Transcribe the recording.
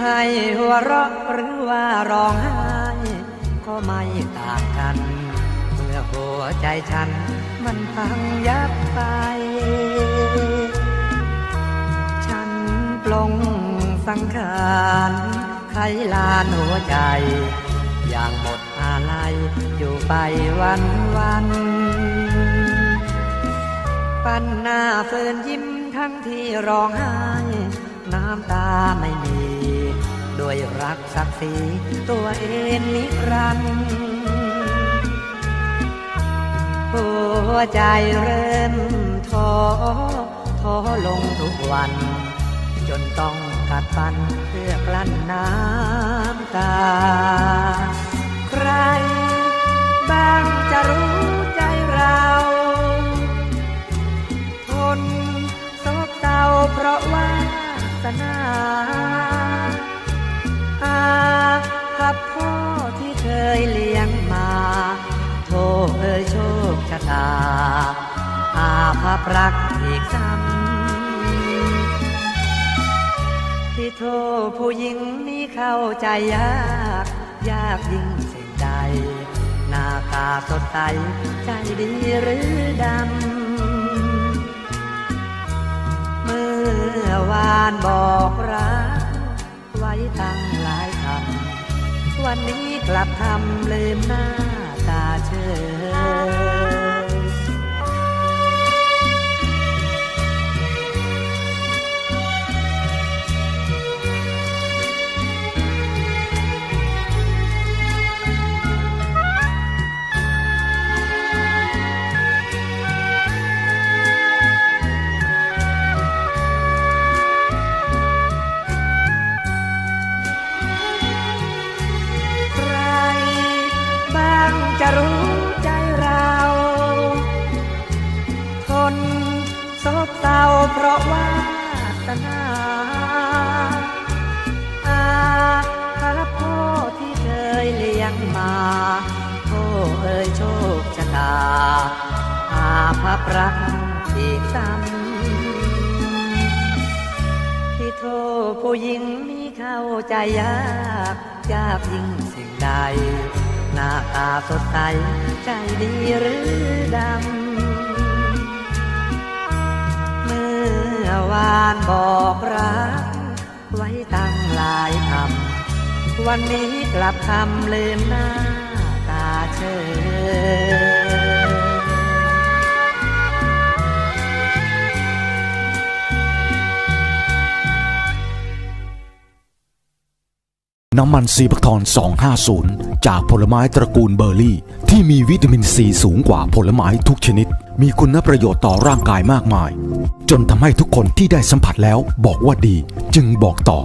ให้หัวเราะหรือว่าร้องไห้ก็ไม่ต่างกัน เมื่อหัวใจฉัน มันพังยับไป ฉันปลงสังขารไขลานหัวใจ อย่างหมดอะไรอยู่ไปวันวันปันหน้าเฟินยิ้มทั้งที่ร้องไห้ ด้วยรักศักดิ์ศรีตัวเองนิรันดร์หัวใจเริ่มท้อท้อลงทุกวัน จนต้องกัดฟันเพื่อกลั้นน้ำตา ใครบ้างจะรู้ใจเรา ทนโศกเศร้าเพราะว่าสนา กับพ่อที่เคยเลี้ยงมา โทษเอ่ยโชคชะตา อาภัพรักอีกซ้ำที่โทษผู้หญิงนี้เข้าใจยาก ยากยิ่งสิ่งใด หน้าตาสดใสใจดีหรือดำ วันนี้กลับทำลืมหน้าตาเชย ยโชคชะตาอาภัพรักอีกซ้ำที่โทษผู้หญิงนี้เข้าใจยากยากยิ่งสิ่งใด หน้าตาสดใสใจดีหรือดำ เมื่อวานบอกรัก ไว้ตั้งหลายคำวันนี้กลับคำลืมหน้า เชยน้ำมันซีบักทอน 250 จากผลไม้ตระกูลเบอร์รี่ ที่มีวิตามินซีสูงกว่าผลไม้ทุกชนิด มีคุณประโยชน์ต่อร่างกายมากมาย จนทำให้ทุกคนที่ได้สัมผัสแล้วบอกว่าดี จึงบอกต่อ